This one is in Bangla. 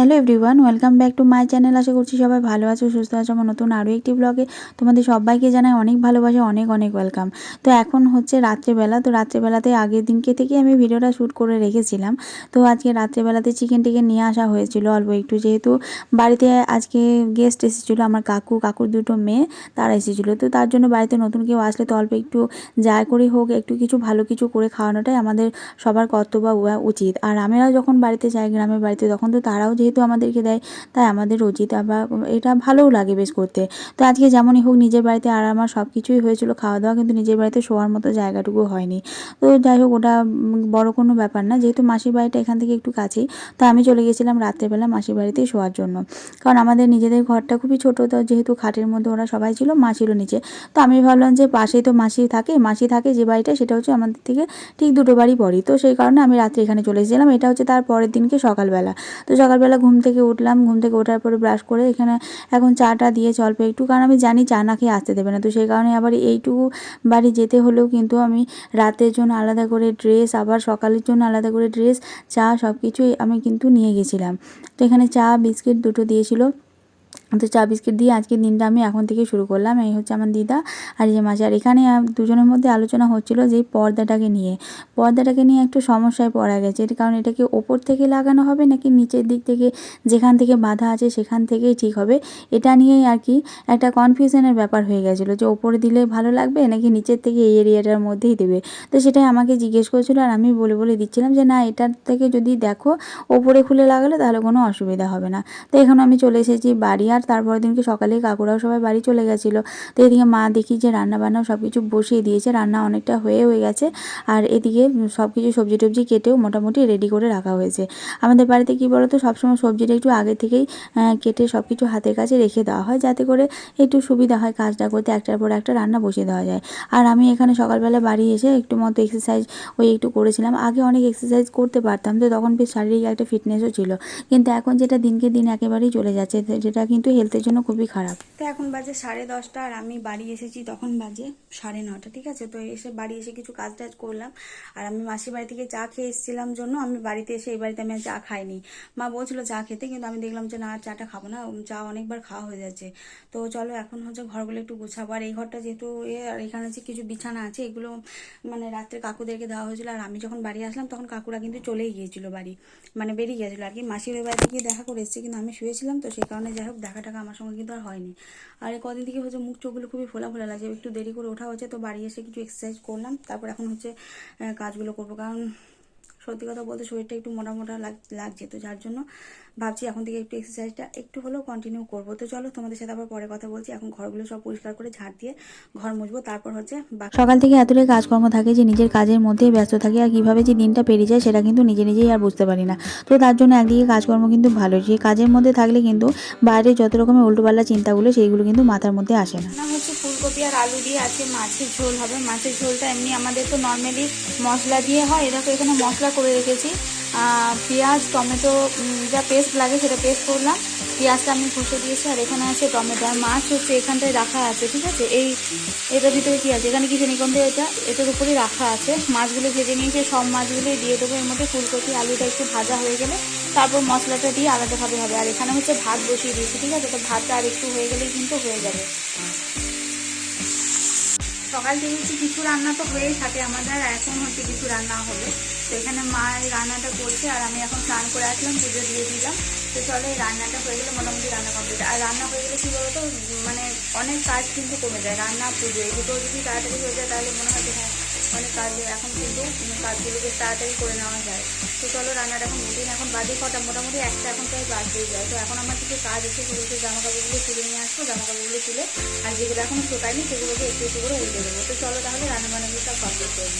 Hello everyone, welcome back to my channel. আশা করছি সবাই ভালো আছো, সুস্থ আছো আমার নতুন আরও একটি ব্লগে। তোমাদের সবাইকে জানাই অনেক ভালোবাসা, অনেক অনেক ওয়েলকাম। তো এখন হচ্ছে রাত্রেবেলা, তো রাত্রেবেলাতে আগের দিনকে থেকে আমি ভিডিওটা শ্যুট করে রেখেছিলাম। তো আজকে রাত্রেবেলাতে চিকেন টিকেন নিয়ে আসা হয়েছিল অল্প একটু, যেহেতু বাড়িতে আজকে গেস্ট এসেছিল আমার কাকু, কাকুর দুটো মেয়ে, তারা এসেছিল। তো তার জন্য বাড়িতে নতুন কেউ আসলে তো অল্প একটু যা করে হোক, একটু কিছু ভালো কিছু করে খাওয়ানোটাই আমাদের সবার কর্তব্য উচিত। আর আমরা যখন বাড়িতে যাই, গ্রামের বাড়িতে, তখন তো তারাও যেহেতু আমাদেরকে দেয়, তাই আমাদের উচিত আবার এটা ভালোও লাগে বেশ করতে। তো আজকে যেমনই হোক নিজের বাড়িতে আর আমার সব কিছুই হয়েছিল খাওয়া দাওয়া কিন্তু নিজের বাড়িতে শোয়ার মতো জায়গাটুকু হয়নি। তো যাই হোক, ওটা বড় কোনো ব্যাপার না, যেহেতু মাসির বাড়িটা এখান থেকে একটু কাছেই, তো আমি চলে গেছিলাম রাত্রেবেলা মাসির বাড়িতেই শোয়ার জন্য। কারণ আমাদের নিজেদের ঘরটা খুবই ছোটো, তো যেহেতু খাটের মধ্যে ওরা সবাই ছিল, মা ছিল নিচে। তো আমি ভাবলাম যে পাশেই তো মাসি থাকে মাসি থাকে যে বাড়িটা, সেটা হচ্ছে আমাদের থেকে ঠিক দুটো বাড়ি পরই। তো সেই কারণে আমি রাত্রে এখানে চলে এসেছিলাম, এটা হচ্ছে তার পরের দিনকে সকালবেলা। তো সকালবেলা ঘুম থেকে উঠলাম, ঘুম থেকে ওঠার পরে ব্রাশ করে এখানে এখন চাটা দিয়ে অল্প একটু, কারণ আমি জানি চা না খেয়ে আসতে দেবে না। তো সেই কারণে আবার এইটুকু বাড়ি যেতে হলেও কিন্তু আমি রাতের জন্য আলাদা করে ড্রেস আবার সকালের জন্য আলাদা করে ড্রেস চা সব কিছুই আমি কিন্তু নিয়ে গেছিলাম। তো এখানে চা, বিস্কিট দুটো দিয়েছিল। তো চা বিস্কিট দিয়ে আজকের দিনটা আমি এখন থেকে শুরু করলাম। এই হচ্ছে আমার দিদা আর যে মাঝে আর এখানে দুজনের মধ্যে আলোচনা হচ্ছিল যে পর্দাটাকে নিয়ে। পর্দাটাকে নিয়ে একটু সমস্যায় পড়া গেছে। এর কারণ এটাকে ওপর থেকে লাগানো হবে নাকি নিচের দিক থেকে যেখান থেকে বাঁধা আছে সেখান থেকেই ঠিক হবে? এটা নিয়েই আর কি একটা কনফিউশনের ব্যাপার হয়ে গেছিল যে ওপরে দিলে ভালো লাগবে নাকি নিচের থেকে এই এরিয়াটার মধ্যেই দেবে? তো সেটাই আমাকে জিজ্ঞেস করেছিল আর আমি বলে বলে দিচ্ছিলাম যে না, এটার থেকে যদি দেখো ওপরে খুলে লাগালে তাহলে কোনো অসুবিধা হবে না। তো এখন আমি চলে এসেছি বাড়ি। আর তারপরের দিনকে সকালে কাকুরাও সবাই বাড়ি চলে গেছিল। তো এদিকে মা দেখি যে রান্না বান্না সব কিছু বসিয়ে দিয়েছে, রান্না অনেকটা হয়ে হয়ে গেছে। আর এদিকে সব কিছু সবজি টবজি কেটেও মোটামুটি রেডি করে রাখা হয়েছে। আমাদের বাড়িতে কি বলতো, সবসময় সবজিটা একটু আগে থেকেই কেটে সব কিছু হাতের কাছে রেখে দেওয়া হয়, যাতে করে একটু সুবিধা হয় কাজটা করতে, একটার পর একটা রান্না বসিয়ে দেওয়া যায়। আর আমি এখানে সকালবেলা বাড়ি এসে একটু মতো এক্সারসাইজ ওই একটু করেছিলাম। আগে অনেক এক্সারসাইজ করতে পারতাম, তো তখন বেশ শারীরিক একটা ফিটনেসও ছিল। কিন্তু এখন যেটা দিনকে দিন একেবারেই চলে যাচ্ছে যেটা কিন্তু হেলথের জন্য খুবই খারাপ। তো এখন বাজে সাড়ে দশটা আর আমি বাড়ি এসেছি তখন বাজে সাড়ে নটা, ঠিক আছে? তো এসে বাড়ি এসে কিছু কাজ টাজ করলাম। আর আমি মাসির বাড়ি থেকে চা খেয়ে এসেছিলাম জন্য, আমি বাড়িতে এসে এই বাড়িতে আমি চা খাইনি। মা বলছিল চা খেতে, কিন্তু আমি দেখলাম যে না চাটা খাব না চা অনেকবার খাওয়া হয়ে যাচ্ছে। তো চলো এখন হচ্ছে ঘরগুলো একটু গুছাবো। আর এই ঘরটা যেহেতু আর এখানে যে কিছু বিছানা আছে, এগুলো মানে রাত্রে কাকুদেরকে দেওয়া হয়েছিল। আর আমি যখন বাড়ি আসলাম, তখন কাকুরা কিন্তু চলেই গিয়েছিল বাড়ি। মানে বেরিয়ে গিয়েছিল আর কি। মাসির বাড়িতে গিয়ে দেখা করে এসেছি, কিন্তু আমি শুয়েছিলাম, তো সেই কারণে যাই হোক, দেখা টাকা আমার সঙ্গে কিন্তু আর হয়নি। আর কদিন থেকে হচ্ছে মুখ চোখগুলো খুবই ফোলা ফোলা লাগছে। একটু দেরি করে ওঠা হচ্ছে তো বাড়ি এসে কিছু এক্সারসাইজ করলাম। তারপর এখন হচ্ছে কাজগুলো করব। কারণ সত্যি কথা বলতে শরীরটা একটু মোটা মোটা লাগ- লাগছে তো যার জন্য ভাবছি এখন থেকে একটু এক্সারসাইজটা একটু হলেও কন্টিনিউ করব। তো চলো তোমাদের সাথে আবার পরে কথা বলছি। এখন ঘরগুলো সব পরিষ্কার করে ঝাড় দিয়ে ঘর মুছবো তারপর হচ্ছে সকাল থেকে এতটাই কাজকর্ম থাকে যে নিজের কাজের মধ্যেই ব্যস্ত থাকে আর কীভাবে যে দিনটা পেরিয়ে যায় সেটা কিন্তু নিজে নিজেই আর বুঝতে পারি না। তো তার জন্য একদিকে কাজকর্ম কিন্তু ভালো সেই কাজের মধ্যে থাকলে কিন্তু বাইরে যত রকমের উল্টোপাল্লা চিন্তাগুলো সেইগুলো কিন্তু মাথার মধ্যে আসে না। হচ্ছে ফুলকপি আর আলু দিয়ে আছে মাছের ঝোল হবে। মাছের ঝোলটা এমনি আমাদের তো নর্মালি মশলা দিয়ে হয়। এরকম এখানে মশলা করে রেখেছি। পেঁয়াজ, টমেটো যা পেস্ট লাগে সেটা পেস্ট করলাম। পেঁয়াজটা আমি ঘষে দিয়েছি, আর এখানে আছে টমেটো। আর মাছ হচ্ছে এখানটায় রাখা আছে, ঠিক আছে? এই এটার ভিতরে কি আছে? এখানে কিছু নিকন্ধ এটা? এটার উপরেই রাখা আছে। মাছগুলো ভেজে নিয়েছে, সব মাছগুলোই দিয়ে দেবো এর মধ্যে। ফুলকপি, আলুটা একটু ভাজা হয়ে গেলে তারপর মশলাটা দিয়ে আলাদাভাবে হবে। আর এখানে হচ্ছে ভাত বসিয়ে দিয়েছি, ঠিক আছে? তো ভাতটা আর একটু হয়ে গেলেই কিন্তু হয়ে যাবে। সকাল থেকে হচ্ছে কিছু রান্না তো হয়েই থাকে, আমাদের এখন হচ্ছে কিছু রান্না হবে। তো এখানে মা এই রান্নাটা করছে আর আমি এখন স্নান করে আসলাম, পুজো দিয়ে দিলাম। তো চলো এই রান্নাটা হয়ে গেলে মোটামুটি রান্না কমপ্লিট আর রান্না হয়ে গেলে কী বলতো মানে অনেক কাজ কিন্তু কমে যায়, রান্না, পুজো, এই দুটো যদি তাড়াতাড়ি হয়ে যায় তাহলে মনে হয় যে হ্যাঁ অনেক কাজ এখন কিন্তু কাজগুলো কাজগুলোকে তাড়াতাড়ি করে নেওয়া যায়, তো চলো রান্নাটা এখন রুটিন এখন বাজে কটা? মোটামুটি একটা এখন প্রায় দিয়ে যায়। তো এখন আমার কিছু কাজ আছে সেগুলোকে জামা কাপড়গুলো তুলে নিয়ে আসব জামা কাপড়গুলো তুলে, আর যেগুলো এখন শোকায়নি, সেগুলোকে একটু একটু করে উল্টে দেবো। তো চলো তাহলে রান্না বান্নাগুলো সব কমপ্লিট করে